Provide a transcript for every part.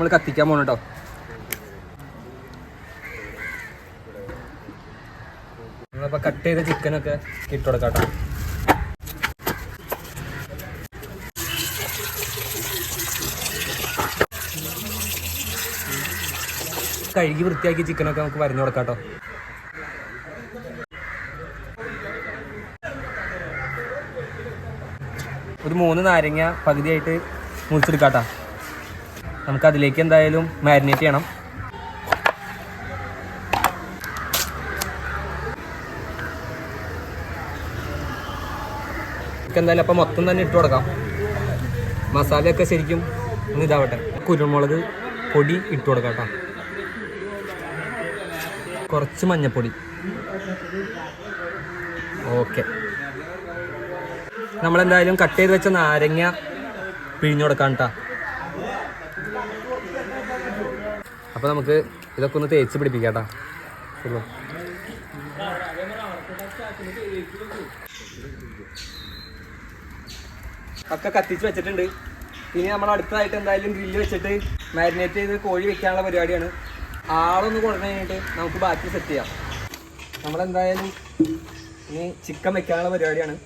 നമ്മൾ കത്തിക്കാൻ പോകണം കേട്ടോ കട്ട് ചെയ്ത ചിക്കനൊക്കെ ഇട്ട് കൊടുക്കാം കേട്ടോ കഴുകി വൃത്തിയാക്കി ചിക്കനൊക്കെ നമുക്ക് വരഞ്ഞു കൊടുക്കാം കേട്ടോ ഒരു മൂന്ന് നാരങ്ങ പകുതിയായിട്ട് മുറിച്ചെടുക്കാട്ടോ നമുക്ക് അതിലേക്ക് എന്തായാലും മാരിനേറ്റ് ചെയ്യണം. എന്തായാലും അപ്പം മൊത്തം തന്നെ ഇട്ട് കൊടുക്കാം. മസാലയൊക്കെ ശരിക്കും ഒന്ന് ഇതാവട്ടെ. കുരുമുളക് പൊടി ഇട്ട് കൊടുക്കാം കേട്ടോ. കുറച്ച് മഞ്ഞപ്പൊടി. ഓക്കെ. നമ്മളെന്തായാലും കട്ട് ചെയ്ത് വെച്ച നാരങ്ങ പിഴിഞ്ഞു കൊടുക്കാം കേട്ടോ. അപ്പോൾ നമുക്ക് ഇതൊക്കെ ഒന്ന് തേച്ച് പിടിപ്പിക്കാം കേട്ടോ ഒക്കെ കത്തിച്ച് വെച്ചിട്ടുണ്ട്. ഇനി നമ്മൾ അടുത്തതായിട്ട് എന്തായാലും ഗ്രില്ല് വെച്ചിട്ട് മാരിനേറ്റ് ചെയ്ത് കോഴി വെക്കാനുള്ള പരിപാടിയാണ്. ആളൊന്ന് കൊടുന്നു കഴിഞ്ഞിട്ട് നമുക്ക് ബാക്കി സെറ്റ് ചെയ്യാം. നമ്മളെന്തായാലും ഇനി ചിക്കൻ വെക്കാനുള്ള പരിപാടിയാണ്.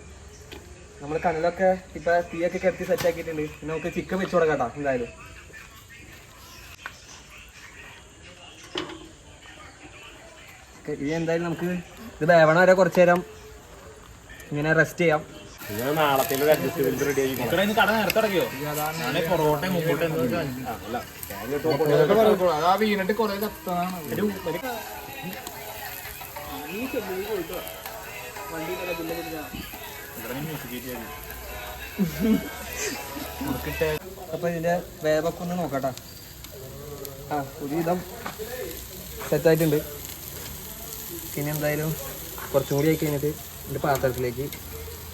നമ്മൾ കനലൊക്കെ ഇപ്പൊ തീയൊക്കെ കിടത്തി സെറ്റ് ആക്കിയിട്ടുണ്ട്. നമുക്ക് ചിക്കൻ വെച്ച് കൊടുക്കാം കേട്ടോ എന്തായാലും. ഇനി എന്തായാലും നമുക്ക് ഇത് വേവണ വരെ കുറച്ചു നേരം ഇങ്ങനെ റെസ്റ്റ് ചെയ്യാം. അപ്പൊ ഇതിന്റെ വേവൊക്കെ ഒന്ന് നോക്കട്ടാ. ആ ഒരുവിധം സെറ്റായിട്ടുണ്ട് പിന്നെ എന്തായാലും കുറച്ചും കൂടി ആയി കഴിഞ്ഞിട്ട് എന്റെ പാത്രത്തിലേക്ക്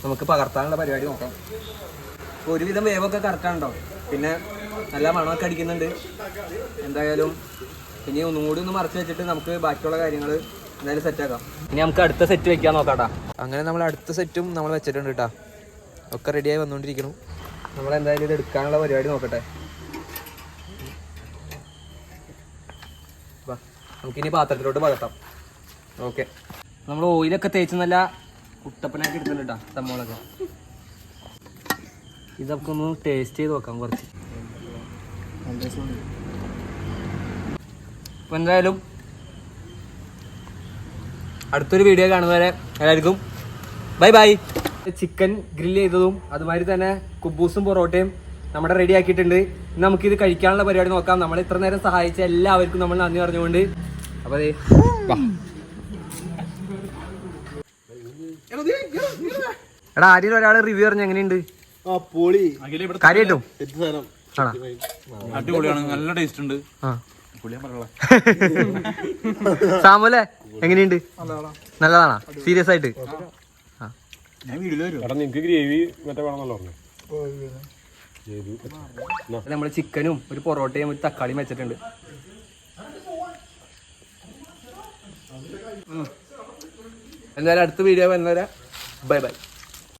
നമുക്ക് പകർത്താനുള്ള പരിപാടി നോക്കാം. ഒരുവിധം വേവൊക്കെ കറക്റ്റാണല്ലോ പിന്നെ നല്ല മണമൊക്കെ അടിക്കുന്നുണ്ട്. എന്തായാലും ഇനി ഒന്നും കൂടി ഒന്ന് മറച്ച് വെച്ചിട്ട് നമുക്ക് ബാക്കിയുള്ള കാര്യങ്ങൾ എന്തായാലും സെറ്റാക്കാം ഇനി നമുക്ക് അടുത്ത സെറ്റ് വെക്കാൻ നോക്കാട്ടാ. അങ്ങനെ നമ്മൾ അടുത്ത സെറ്റും നമ്മൾ വെച്ചിട്ടുണ്ട് കേട്ടോ ഒക്കെ റെഡിയായി വന്നുകൊണ്ടിരിക്കണം നമ്മൾ എന്തായാലും ഇത് എടുക്കാനുള്ള പരിപാടി നോക്കട്ടെ. നമുക്കിനി പാത്രത്തിലോട്ട് പകർത്താം. ഓക്കെ. നമ്മൾ ഓയിലൊക്കെ തേച്ച് നല്ല കുട്ടപ്പനാക്കി എടുക്കുന്നുണ്ട് തമ്മോളൊക്കെ ഇതൊക്കെ ഒന്ന് ടേസ്റ്റ് ചെയ്ത് നോക്കാം കുറച്ച്. അപ്പോൾ എന്തായാലും അടുത്തൊരു വീഡിയോ കാണുന്നവരെ എല്ലാവർക്കും ബൈ ബൈ ചിക്കൻ ഗ്രില്ല് ചെയ്തതും അതുമാതിരി തന്നെ കുബൂസും പൊറോട്ടയും നമ്മുടെ റെഡി ആക്കിയിട്ടുണ്ട്. നമുക്ക് നമുക്കിത് കഴിക്കാനുള്ള പരിപാടി നോക്കാം. നമ്മൾ ഇത്ര നേരം സഹായിച്ച എല്ലാവർക്കും നമ്മൾ നന്ദി പറഞ്ഞുകൊണ്ട്. അപ്പോൾ എടാ ആരെയും ഒരാൾ റിവ്യൂ പറഞ്ഞ എങ്ങനെയുണ്ട്? ആ പൊളി. കാര്യമായിട്ടും അടിപൊളിയാണ് നല്ല ടേസ്റ്റ് ഉണ്ട്. ആ. സാമൂലെ എങ്ങനെയുണ്ട്? നല്ലതാണോ? സീരിയസ് ആയിട്ട്? നമ്മൾ ഞാൻ വീട്ടിൽ വരും എടാ നിങ്ങക്ക് ഗ്രേവി മറ്റേ വേണമെന്നല്ലോ പറഞ്ഞു? നമ്മൾ ചിക്കനും ഒരു പൊറോട്ടയും ഒരു തക്കാളിയും വെച്ചിട്ടുണ്ട്. എന്തായാലും അടുത്ത വീഡിയോ വരുന്നവരെ ബൈ ബൈ